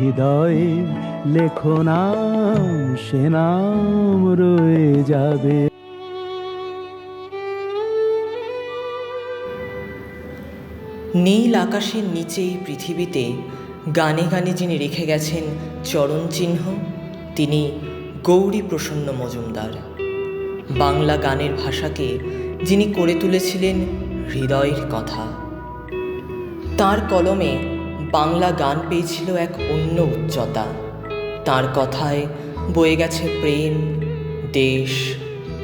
হৃদয়ে লেখো নাম, সে নাম রয়ে যাবে। নীল আকাশের নিচেই পৃথিবীতে গানে গানে যিনি রেখে গেছেন চরণ চিহ্ন, তিনি গৌরী প্রসন্ন মজুমদার। বাংলা গানের ভাষাকে যিনি করে তুলেছিলেন হৃদয়ের কথা। তার কলমে বাংলা গান পেয়েছিল এক অন্য উচ্চতা। তার কথায় বয়ে গেছে প্রেম, দেশ,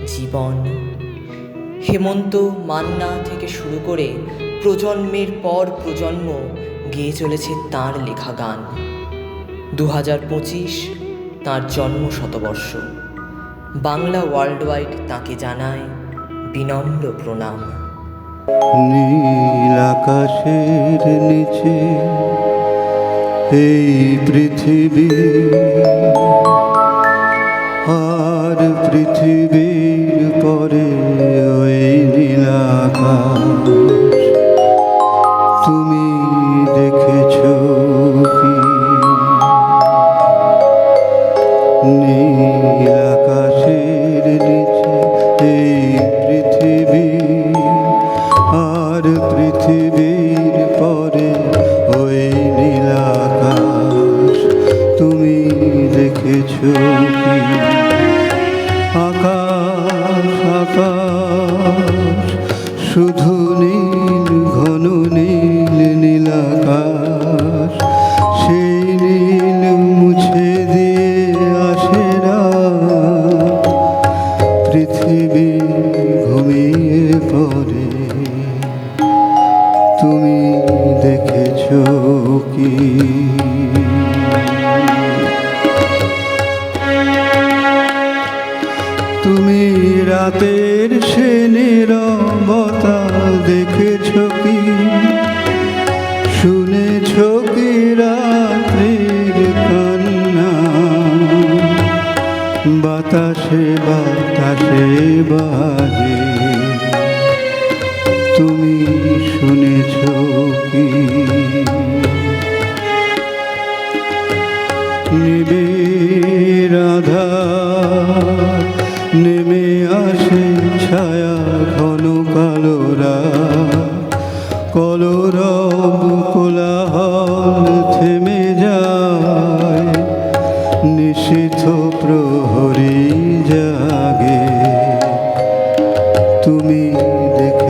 জীবন। হেমন্ত মান্না থেকে শুরু করে প্রজন্মের পর প্রজন্ম গেয়ে চলেছে তার লেখা গান। দু হাজার পঁচিশ তাঁর জন্ম শতবর্ষ। বাংলা ওয়ার্ল্ড ওয়াইড তাঁকে জানায় বিনম্র প্রণাম। নীল আকাশের নিচে এই পৃথিবী। আর পৃথিবীর পরে ওই নীল আকাশ। তুমি দেখেছ কি? নীল আকাশের নিচে এই ঘুমিয়ে পড়ে। তুমি দেখেছ কি? তুমি রাতের সেনের বতাল দেখেছ কি? শুনেছ কি রাত্রির কান্না? বাতাসে বাতাসে বাজে কি নিবে রাধা, নেমে আসে ছায়া ঘন কালোরা। কলরব কোলাহল থেমে যায়, নিষিদ্ধ প্রহরী জাগে। তুমি দেখেছ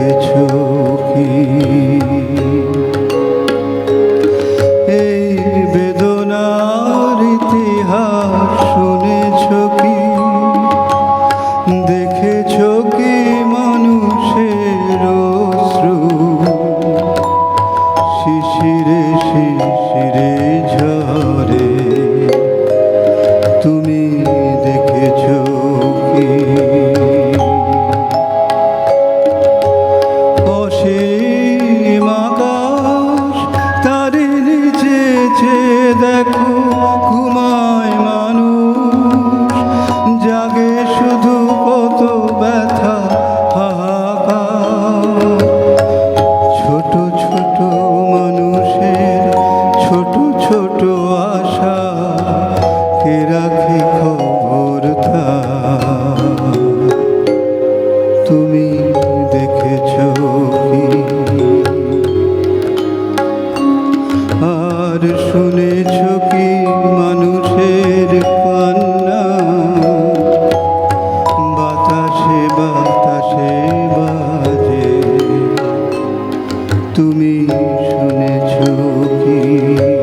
শুনেছ কি?